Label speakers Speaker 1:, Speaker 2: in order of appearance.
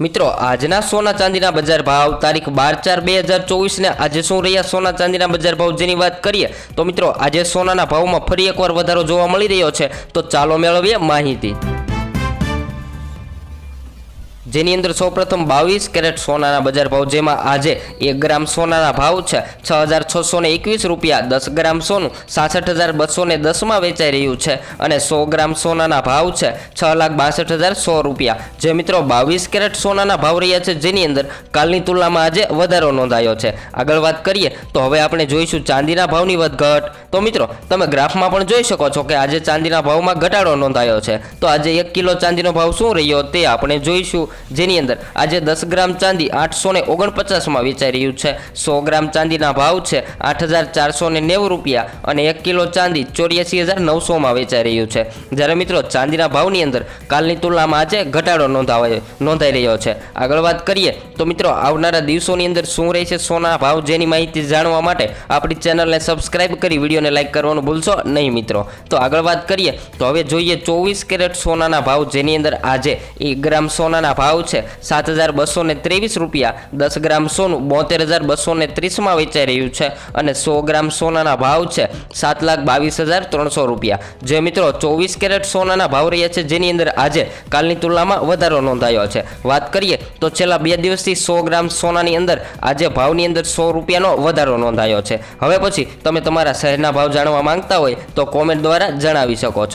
Speaker 1: મિત્રો, આજના સોના ચાંદીના બજાર ભાવ તારીખ બાર ચાર બે હજાર ચોવીસને આજે શું રહ્યા સોના ચાંદીના બજાર ભાવ જેની વાત કરીએ, તો મિત્રો, આજે સોનાના ભાવમાં ફરી એકવાર વધારો જોવા મળી રહ્યો છે. તો ચાલો મેળવીએ માહિતી. જેની અંદર સૌપ્રથમ બાવીસ કેરેટ સોનાના બજાર ભાવ, જેમાં આજે એક ગ્રામ સોનાના ભાવ છે છ હજાર છસો ને એકવીસ રૂપિયા, દસ ગ્રામ સોનું સાસઠ હજાર બસો ને દસમાં વેચાઈ રહ્યું છે અને સો ગ્રામ સોનાના ભાવ છે છ લાખ બાસઠ હજાર સો રૂપિયા. જે મિત્રો બાવીસ કેરેટ સોનાના ભાવ રહ્યા છે, જેની અંદર કાલની તુલનામાં આજે વધારો નોંધાયો છે. આગળ વાત કરીએ તો હવે આપણે જોઈશું ચાંદીના ભાવની વધઘટ. તો મિત્રો, તમે ગ્રાફમાં પણ જોઈ શકો છો કે આજે ચાંદીના ભાવમાં ઘટાડો નોંધાયો છે. તો આજે એક કિલો ચાંદીનો ભાવ શું રહ્યો તે આપણે જોઈશું. જેની અંદર આજે દસ ગ્રામ ચાંદી આઠસો ને ઓગણપચાસમાં વેચાઈ રહ્યું છે. સો ગ્રામ ચાંદીના ભાવ છે આઠ હજાર ચારસો ને નેવું રૂપિયા અને એક કિલો ચાંદી ચોર્યાસી હજાર નવસોમાં વેચાઈ રહ્યું છે. જ્યારે મિત્રો ચાંદીના ભાવની અંદર કાલની તુલનામાં આજે ઘટાડો નોંધાવાયો નોંધાઈ રહ્યો છે. આગળ વાત કરીએ તો મિત્રો આવનારા દિવસોની અંદર શું રહેશે સોના ભાવ જેની માહિતી જાણવા માટે આપણી ચેનલને સબસ્ક્રાઇબ કરી વિડીયોને લાઇક કરવાનું ભૂલશો નહીં મિત્રો. તો આગળ વાત કરીએ તો હવે જોઈએ ચોવીસ કેરેટ સોનાના ભાવ જેની અંદર આજે એક ગ્રામ સોનાના ભાવ છે. સાત હજાર બસો ને ત્રેવીસ રૂપિયા. દસ ગ્રામ સોનું બોતેર હજાર બસો ને ત્રીસમાં વેચાઈ રહ્યું છે અને સો ગ્રામ સોનાના ભાવ છે સાત લાખ બાવીસ હજાર ત્રણસો રૂપિયા. જે મિત્રો ચોવીસ કેરેટ સોનાના ભાવ રહ્યા છે જેની અંદર આજે કાલની તુલનામાં વધારો નોંધાયો છે. વાત કરીએ તો છેલ્લા બે દિવસથી સો ગ્રામ સોનાની અંદર આજે ભાવની અંદર સો રૂપિયાનો વધારો નોંધાયો છે. હવે પછી તમે તમારા શહેરના ભાવ જાણવા માંગતા હોય તો કોમેન્ટ દ્વારા જણાવી શકો છો.